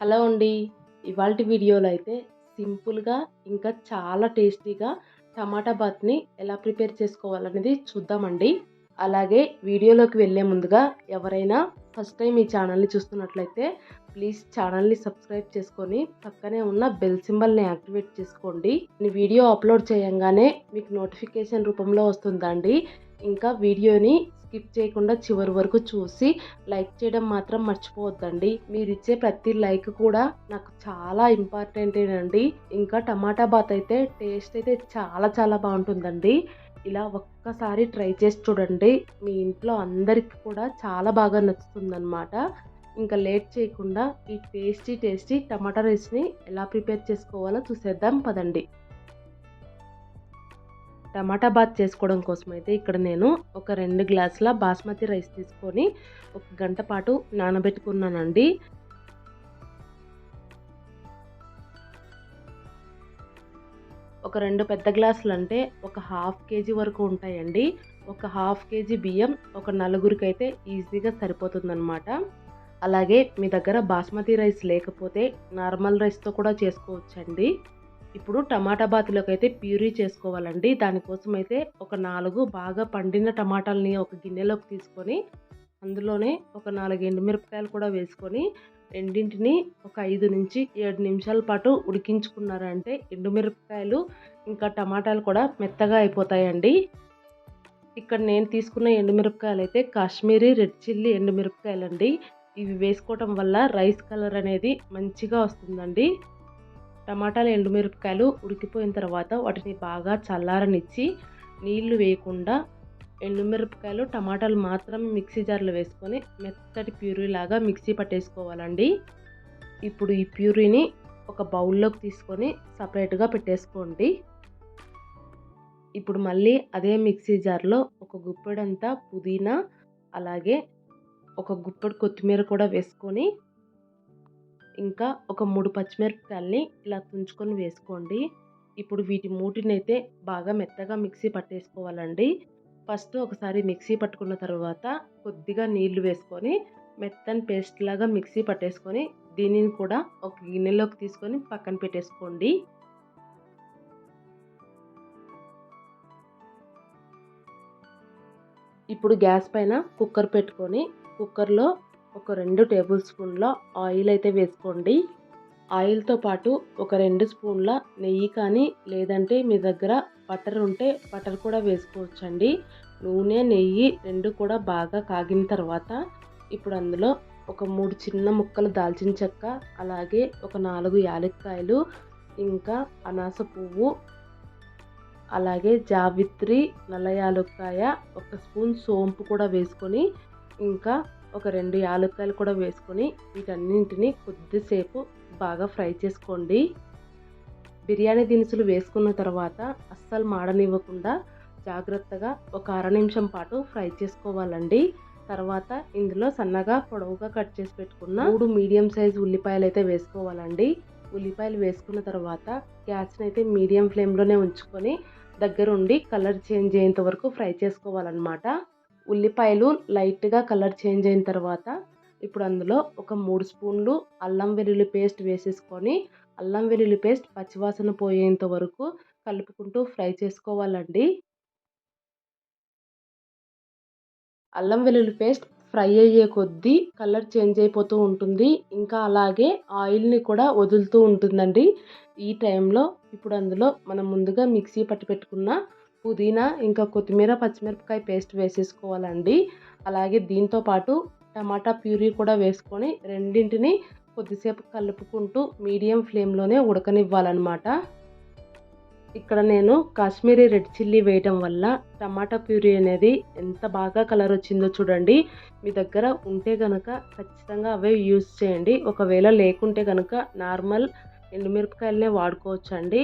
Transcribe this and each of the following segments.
Hello అండి. ఇవాళ వీడియోలో అయితే సింపుల్గా ఇంకా చాలా టేస్టీగా టమాటా బాత్ని ఎలా ప్రిపేర్ చేసుకోవాలనేది చూద్దామండి. అలాగే వీడియోలోకి వెళ్ళే ముందుగా ఎవరైనా ఫస్ట్ టైం ఈ ఛానల్ని చూస్తున్నట్లయితే ప్లీజ్ ఛానల్ని సబ్స్క్రైబ్ చేసుకొని పక్కనే ఉన్న బెల్ సింబల్ని యాక్టివేట్ చేసుకోండి. ఈ వీడియో అప్లోడ్ చేయంగానే మీకు నోటిఫికేషన్ రూపంలో వస్తుందండి. ఇంకా వీడియోని స్కిప్ చేయకుండా చివరి వరకు చూసి లైక్ చేయడం మాత్రం మర్చిపోవద్దండి. మీరు ఇచ్చే ప్రతి లైక్ కూడా నాకు చాలా ఇంపార్టెంటేనండి ఇంకా టమాటా బాత్ అయితే టేస్ట్ అయితే చాలా చాలా బాగుంటుందండి. ఇలా ఒక్కసారి ట్రై చేసి చూడండి. మీ ఇంట్లో అందరికి కూడా చాలా బాగా నచ్చుతుందన్నమాట. ఇంకా లేట్ చేయకుండా ఈ టేస్టీ టేస్టీ టమాటా రైస్ని ఎలా ప్రిపేర్ చేసుకోవాలో చూసేద్దాం. పదండి. టమాటా బాత్ చేసుకోవడం కోసం అయితే ఇక్కడ నేను ఒక రెండు గ్లాసుల బాస్మతి రైస్ తీసుకొని ఒక గంట పాటు నానబెట్టుకున్నానండి. ఒక రెండు పెద్ద గ్లాసులు అంటే ఒక హాఫ్ కేజీ వరకు ఉంటాయండి. ఒక హాఫ్ కేజీ బియ్యం ఒక నలుగురికి అయితే ఈజీగా సరిపోతుందన్నమాట. అలాగే మీ దగ్గర బాస్మతి రైస్ లేకపోతే నార్మల్ రైస్తో కూడా చేసుకోవచ్చండి. ఇప్పుడు టమాటా బాతులకు అయితే ప్యూరీ చేసుకోవాలండి. దానికోసం అయితే ఒక నాలుగు బాగా పండిన టమాటాలని ఒక గిన్నెలోకి తీసుకొని అందులోనే ఒక నాలుగు ఎండుమిరపకాయలు కూడా వేసుకొని రెండింటిని ఒక ఐదు నుంచి ఏడు నిమిషాల పాటు ఉడికించుకున్నారంటే ఎండుమిరపకాయలు ఇంకా టమాటాలు కూడా మెత్తగా అయిపోతాయండి. ఇక్కడ నేను తీసుకున్న ఎండుమిరపకాయలు అయితే కాశ్మీరీ రెడ్ చిల్లీ ఎండుమిరపకాయలండి. ఇవి వేసుకోవటం వల్ల రైస్ కలర్ అనేది మంచిగా వస్తుందండి. టమాటాలు ఎండుమిరపకాయలు ఉడికిపోయిన తర్వాత వాటిని బాగా చల్లారనిచ్చి నీళ్ళు వేయకుండా ఎండుమిరపకాయలు టమాటాలు మాత్రం మిక్సీ జార్లో వేసుకొని మెత్తటి ప్యూరీ లాగా మిక్సీ పట్టేసుకోవాలండి. ఇప్పుడు ఈ ప్యూరీని ఒక బౌల్లోకి తీసుకొని సపరేట్గా పెట్టేసుకోండి. ఇప్పుడు మళ్ళీ అదే మిక్సీ జార్లో ఒక గుప్పెడంతా పుదీనా అలాగే ఒక గుప్పెడు కొత్తిమీర కూడా వేసుకొని ఇంకా ఒక మూడు పచ్చిమిరపకాయలని ఇలా తుంచుకొని వేసుకోండి. ఇప్పుడు వీటి మూటినైతే బాగా మెత్తగా మిక్సీ పట్టేసుకోవాలండి. ఫస్ట్ ఒకసారి మిక్సీ పట్టుకున్న తర్వాత కొద్దిగా నీళ్ళు వేసుకొని మెత్తని పేస్ట్ లాగా మిక్సీ పట్టేసుకొని దీనిని కూడా ఒక గిన్నెలోకి తీసుకొని పక్కన పెట్టేసుకోండి. ఇప్పుడు గ్యాస్ పైన కుక్కర్ పెట్టుకొని కుక్కర్లో ఒక రెండు టేబుల్ స్పూన్ల ఆయిల్ అయితే వేసుకోండి. ఆయిల్తో పాటు ఒక రెండు స్పూన్ల నెయ్యి కానీ లేదంటే మీ దగ్గర బటర్ ఉంటే బటర్ కూడా వేసుకోవచ్చండి. నూనె నెయ్యి రెండు కూడా బాగా కాగిన తర్వాత ఇప్పుడు అందులో ఒక మూడు చిన్న ముక్కలు దాల్చిన చెక్క అలాగే ఒక నాలుగు యాలక్కాయలు ఇంకా అనాస పువ్వు అలాగే జావిత్రి నల్ల యాలక్కాయ ఒక స్పూన్ సోంపు కూడా వేసుకొని ఇంకా ఒక రెండు యాలక్కాయలు కూడా వేసుకొని వీటన్నింటిని కొద్దిసేపు బాగా ఫ్రై చేసుకోండి. బిర్యానీ దినుసులు వేసుకున్న తర్వాత అస్సలు మాడనివ్వకుండా జాగ్రత్తగా ఒక అర నిమిషం పాటు ఫ్రై చేసుకోవాలండి. తర్వాత ఇందులో సన్నగా పొడవుగా కట్ చేసి పెట్టుకున్న మూడు మీడియం సైజ్ ఉల్లిపాయలు అయితే వేసుకోవాలండి. ఉల్లిపాయలు వేసుకున్న తర్వాత గ్యాస్ని అయితే మీడియం ఫ్లేమ్లోనే ఉంచుకొని దగ్గరుండి కలర్ చేంజ్ అయ్యేంత వరకు ఫ్రై చేసుకోవాలన్నమాట. ఉల్లిపాయలు లైట్గా కలర్ చేంజ్ అయిన తర్వాత ఇప్పుడు అందులో ఒక మూడు స్పూన్లు అల్లం వెల్లుల్లి పేస్ట్ వేసేసుకొని అల్లం వెల్లుల్లి పేస్ట్ పచ్చివాసన పోయేంత వరకు కలుపుకుంటూ ఫ్రై చేసుకోవాలండి. అల్లం వెల్లుల్లి పేస్ట్ ఫ్రై అయ్యే కొద్దీ కలర్ చేంజ్ అయిపోతూ ఉంటుంది. ఇంకా అలాగే ఆయిల్ని కూడా వదులుతూ ఉంటుందండి. ఈ టైంలో ఇప్పుడు అందులో మనం ముందుగా మిక్సీ పట్టి పెట్టుకున్న పుదీనా ఇంకా కొత్తిమీర పచ్చిమిరపకాయ పేస్ట్ వేసేసుకోవాలండి. అలాగే దీంతో పాటు టమాటా ప్యూరీ కూడా వేసుకొని రెండింటిని కొద్దిసేపు కలుపుకుంటూ మీడియం ఫ్లేమ్లోనే ఉడకనివ్వాలన్నమాట. ఇక్కడ నేను కాశ్మీరీ రెడ్ చిల్లీ వేయటం వల్ల టమాటా ప్యూరీ అనేది ఎంత బాగా కలర్ వచ్చిందో చూడండి. మీ దగ్గర ఉంటే కనుక ఖచ్చితంగా అవే యూస్ చేయండి. ఒకవేళ లేకుంటే కనుక నార్మల్ ఎండుమిరపకాయలనే వాడుకోవచ్చు అండి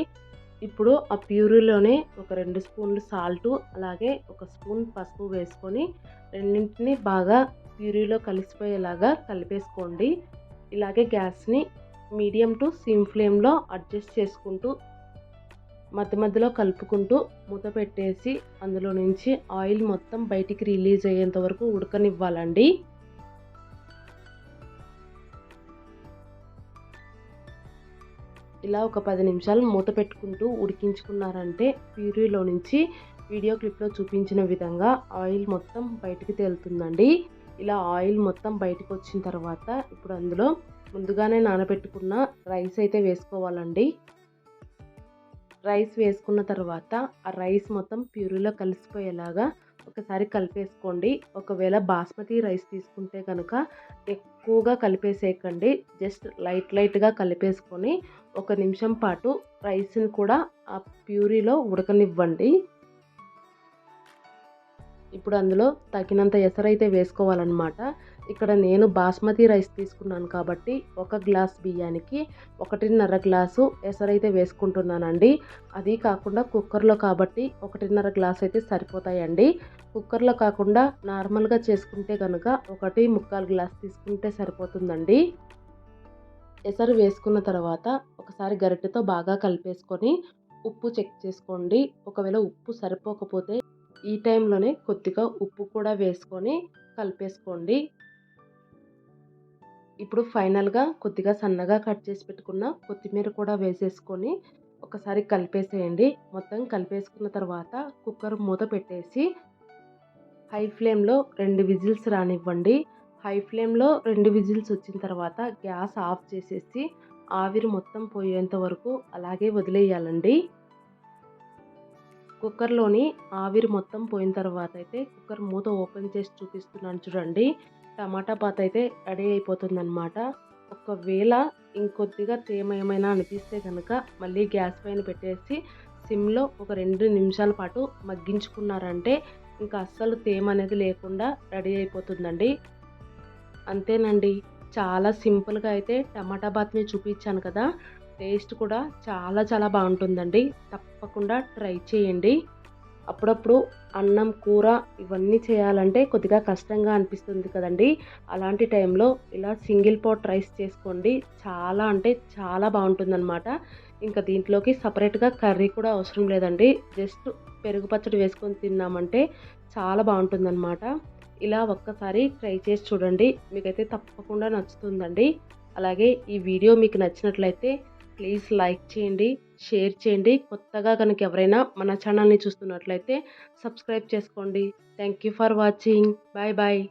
ఇప్పుడు ఆ ప్యూరీలోనే ఒక రెండు స్పూన్లు సాల్టు అలాగే ఒక స్పూన్ పసుపు వేసుకొని రెండింటిని బాగా ప్యూరీలో కలిసిపోయేలాగా కలిపేసుకోండి. ఇలాగే గ్యాస్ని మీడియం టు సిమ్ ఫ్లేమ్లో అడ్జస్ట్ చేసుకుంటూ మధ్య మధ్యలో కలుపుకుంటూ మూత పెట్టేసి అందులో నుంచి ఆయిల్ మొత్తం బయటికి రిలీజ్ అయ్యేంత వరకు ఉడకనివ్వాలండి. ఇలా ఒక పది నిమిషాలు మూత పెట్టుకుంటూ ఉడికించుకున్నారంటే ప్యూరీలో నుంచి వీడియో క్లిప్లో చూపించిన విధంగా ఆయిల్ మొత్తం బయటికి తేలుతుందండి. ఇలా ఆయిల్ మొత్తం బయటకు వచ్చిన తర్వాత ఇప్పుడు అందులో ముందుగానే నానబెట్టుకున్న రైస్ అయితే వేసుకోవాలండి. రైస్ వేసుకున్న తర్వాత ఆ రైస్ మొత్తం ప్యూరీలో కలిసిపోయేలాగా ఒకసారి కలిపేసుకోండి. ఒకవేళ బాస్మతి రైస్ తీసుకుంటే కనుక ఎక్కువగా కలిపేసేయకండి. జస్ట్ లైట్ లైట్గా కలిపేసుకొని ఒక నిమిషం పాటు రైస్ని కూడా ఆ ప్యూరీలో ఉడకనివ్వండి. ఇప్పుడు అందులో తగినంత ఎసరైతే వేసుకోవాలన్నమాట. ఇక్కడ నేను బాస్మతి రైస్ తీసుకున్నాను కాబట్టి ఒక గ్లాస్ బియ్యానికి ఒకటిన్నర గ్లాసు ఎసరైతే వేసుకుంటున్నానండి. అది కాకుండా కుక్కర్లో కాబట్టి ఒకటిన్నర గ్లాస్ అయితే సరిపోతాయండి. కుక్కర్లో కాకుండా నార్మల్గా చేసుకుంటే కనుక ఒకటి ముక్కాలు గ్లాస్ తీసుకుంటే సరిపోతుందండి. ఎసరు వేసుకున్న తర్వాత ఒకసారి గరిటెతో బాగా కలిపేసుకొని ఉప్పు చెక్ చేసుకోండి. ఒకవేళ ఉప్పు సరిపోకపోతే ఈ టైంలోనే కొద్దిగా ఉప్పు కూడా వేసుకొని కలిపేసుకోండి. ఇప్పుడు ఫైనల్గా కొద్దిగా సన్నగా కట్ చేసి పెట్టుకున్న కొత్తిమీర కూడా వేసేసుకొని ఒకసారి కలిపేసేయండి. మొత్తం కలిపేసుకున్న తర్వాత కుక్కర్ మూత పెట్టేసి హై ఫ్లేమ్లో రెండు విజిల్స్ రానివ్వండి. హై ఫ్లేమ్లో రెండు విజిల్స్ వచ్చిన తర్వాత గ్యాస్ ఆఫ్ చేసేసి ఆవిరి మొత్తం పోయేంత వరకు అలాగే వదిలేయాలండి. కుక్కర్లోని ఆవిరి మొత్తం పోయిన తర్వాత అయితే కుక్కర్ మూత ఓపెన్ చేసి చూపిస్తున్నాను చూడండి. టమాటా పాత అయితే రెడీ అయిపోతుందన్నమాట. ఒకవేళ ఇంకొద్దిగా తేమ ఏమైనా అనిపిస్తే కనుక మళ్ళీ గ్యాస్ పైన పెట్టేసి సిమ్లో ఒక రెండు నిమిషాల పాటు మగ్గించుకున్నారంటే ఇంకా అస్సలు తేమ అనేది లేకుండా రెడీ అయిపోతుందండి. అంతేనండి. చాలా సింపుల్గా అయితే టమాటా బాత్ని చూపించాను కదా. టేస్ట్ కూడా చాలా చాలా బాగుంటుందండి. తప్పకుండా ట్రై చేయండి. అప్పుడప్పుడు అన్నం కూర ఇవన్నీ చేయాలంటే కొద్దిగా కష్టంగా అనిపిస్తుంది కదండి. అలాంటి టైంలో ఇలా సింగిల్ పాట్ రైస్ చేసుకోండి. చాలా అంటే చాలా బాగుంటుందన్నమాట. ఇంకా దీంట్లోకి సపరేట్గా కర్రీ కూడా అవసరం లేదండి. జస్ట్ పెరుగు పచ్చడి వేసుకొని తిన్నామంటే చాలా బాగుంటుందన్నమాట. ఇలా ఒక్కసారి ట్రై చేసి చూడండి. మీకైతే తప్పకుండా నచ్చుతుందండి. అలాగే ఈ వీడియో మీకు నచ్చినట్లయితే ప్లీజ్ లైక్ చేయండి షేర్ చేయండి. కొత్తగా కనుక ఎవరైనా మన ఛానల్ని చూస్తున్నట్లయితే సబ్స్క్రైబ్ చేసుకోండి. Thank you for watching. Bye bye.